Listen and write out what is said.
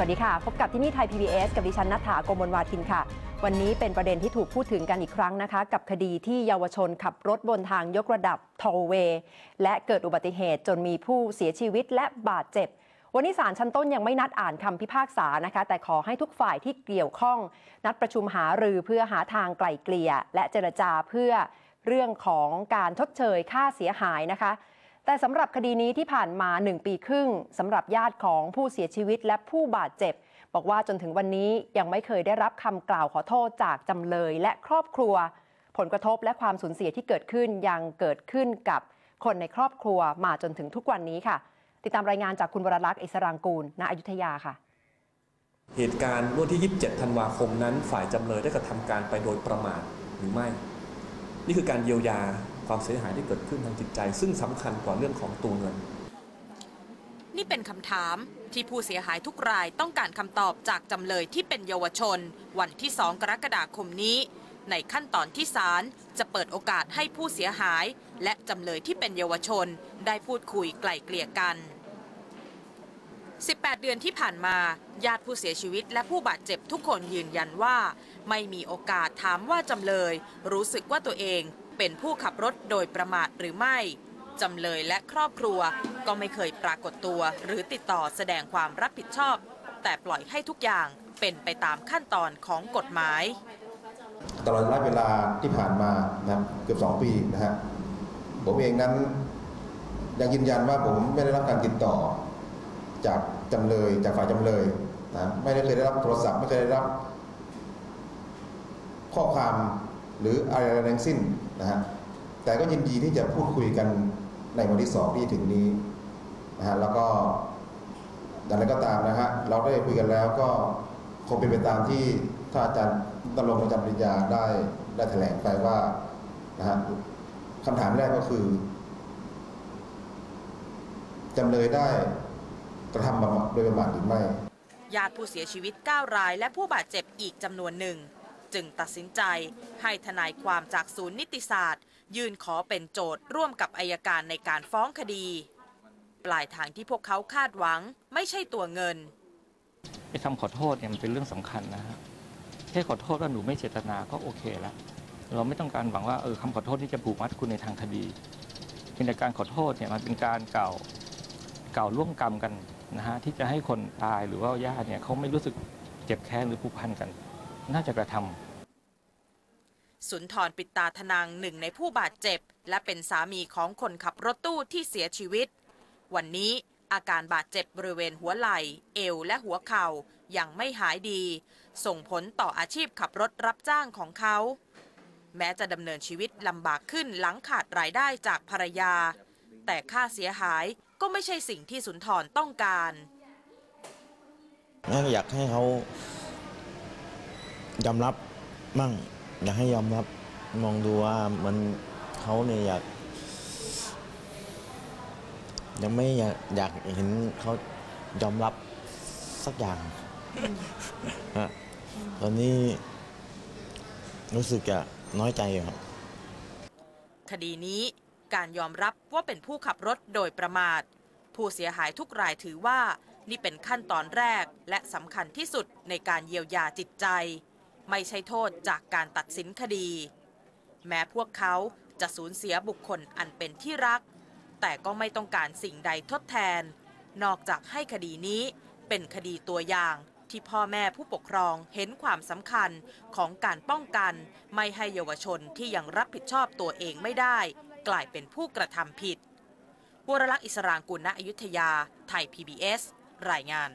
สวัสดีค่ะ พบกับที่นี่ไทย PBS กับดิฉันนัฐาโกมลวาทินค่ะ วันนี้เป็นประเด็นที่ถูกพูดถึงกันอีกครั้งนะคะ กับคดีที่เยาวชนขับรถบนทางยกระดับทอเวย์และเกิดอุบัติเหตุจนมีผู้เสียชีวิตและบาดเจ็บ วันนี้ศาลชั้นต้นยังไม่นัดอ่านคำพิพากษานะคะ แต่ขอให้ทุกฝ่ายที่เกี่ยวข้อง นัดประชุมหารือเพื่อหาทางไกล่เกลี่ย และเจรจาเพื่อเรื่องของการชดเชยค่าเสียหายนะคะ แต่สำหรับคดีนี้ที่ผ่านมา 1 ปีครึ่งสำหรับญาติของผู้เสียชีวิตและผู้บาดเจ็บ บอกว่าจนถึงวันนี้ยังไม่เคยได้รับคำกล่าวขอโทษจากจำเลยและครอบครัว ผลกระทบและความสูญเสียที่เกิดขึ้นยังเกิดขึ้นกับคนในครอบครัวมาจนถึงทุกวันนี้ค่ะ ติดตามรายงานจากคุณวรลักษณ์อิสรางกูลณอยุธยาค่ะ เหตุการณ์เมื่อที่ 27 ธันวาคมนั้น ฝ่ายจำเลยได้กระทำการไปโดยประมาทหรือไม่ นี่คือการเยียวยา ความเสียหายที่เกิดขึ้นทางจิตใจ ซึ่งสำคัญกว่าเรื่องของตัวเงิน นี่เป็นคำถามที่ผู้เสียหายทุกรายต้องการคำตอบจากจำเลยที่เป็นเยาวชน วันที่ 2 กรกฎาคมนี้ ในขั้นตอนที่ศาลจะเปิดโอกาสให้ผู้เสียหาย และจำเลยที่เป็นเยาวชน ได้พูดคุยไกล่เกลี่ยกัน 18 เดือนที่ผ่านมาญาติผู้เสียชีวิตและผู้บาดเจ็บทุกคนยืนยันว่า ไม่มีโอกาสถามว่าจำเลย รู้สึกว่าตัวเอง เป็นผู้ขับรถโดยประมาทหรือไม่ จำเลยและครอบครัวก็ไม่เคยปรากฏตัวหรือติดต่อแสดงความรับผิดชอบ แต่ปล่อยให้ทุกอย่างเป็นไปตามขั้นตอนของกฎหมาย ตลอดระยะเวลาที่ผ่านมานะครับเกือบสองปีนะฮะผมเองนั้นยังยืนยันว่าผมไม่ได้รับการติดต่อจากจำเลยจากฝ่ายจำเลยนะไม่ได้เคยได้รับโทรศัพท์ไม่เคยได้รับ ข้อความ หรืออะไรทั้งสิ้นนะฮะแต่ก็ยินดีที่จะพูดคุยกันในวันที่สองที่ถึงนี้นะฮะแล้วก็อย่ไรก็ตามนะฮะเราได้คุยกันแล้วก็คงเป็นไปตามที่ท่านอาจารย์ดำรงประจำปริญญาได้ได้แถลงไปว่านะฮะคำถามแรกก็คือจำเลยได้กระทำโดยประมาทหรือไม่ญาติผู้เสียชีวิต 9 ราย และผู้บาดเจ็บอีกจำนวนหนึ่ง จึงตัดสินใจให้ทนายความจากศูนย์นิติศาสตร์ ยื่นขอเป็นโจทย์ร่วมกับอายการในการฟ้องคดี ปลายทางที่พวกเขาคาดหวังไม่ใช่ตัวเงินไอ้คำขอโทษเนี่ยมันเป็นเรื่องสำคัญนะฮะแค่ขอโทษว่าหนูไม่เจตนาก็โอเคแล้วเราไม่ต้องการหวังว่าเออคำขอโทษที่จะผูกมัดคุณในทางคดีเพียงการขอโทษเนี่ยมันเป็นการเก่าวกล่าร่วมกรรมกันนะฮะที่จะให้คนตายหรือว่าญาติเนี่ยเขาไม่รู้สึกเจ็บแค้นหรือผูกพันกัน น่าจะกระทำสุนทรปิดตาธนังหนึ่งในผู้บาดเจ็บ และเป็นสามีของคนขับรถตู้ที่เสียชีวิต วันนี้อาการบาดเจ็บบริเวณหัวไหล่ เอวและหัวเข่ายังไม่หายดี ส่งผลต่ออาชีพขับรถรับจ้างของเขา แม้จะดำเนินชีวิตลำบากขึ้นหลังขาดรายได้จากภรรยา แต่ค่าเสียหายก็ไม่ใช่สิ่งที่สุนทรต้องการ อยากให้เขา ยอมรับมั่ง อยากให้ยอมรับมองดูว่ามันเขาเนี่ยอยาก ยังไม่อยากอยากเห็นเขายอมรับสักอย่างฮะตอนนี้รู้สึกจะน้อยใจอยู่ครับ คดีนี้การยอมรับว่าเป็นผู้ขับรถโดยประมาท ผู้เสียหายทุกรายถือว่า นี่เป็นขั้นตอนแรกและสำคัญที่สุดในการเยียวยาจิตใจ ไม่ใช่โทษจากการตัดสินคดี แม้พวกเขาจะสูญเสียบุคคลอันเป็นที่รัก แต่ก็ไม่ต้องการสิ่งใดทดแทน นอกจากให้คดีนี้เป็นคดีตัวอย่างที่พ่อแม่ผู้ปกครองเห็นความสำคัญของการป้องกัน ไม่ให้เยาวชนที่ยังรับผิดชอบตัวเองไม่ได้ กลายเป็นผู้กระทำผิดวรลักษ์อิสรางกุลณอยุธยา ไทย PBS รายงาน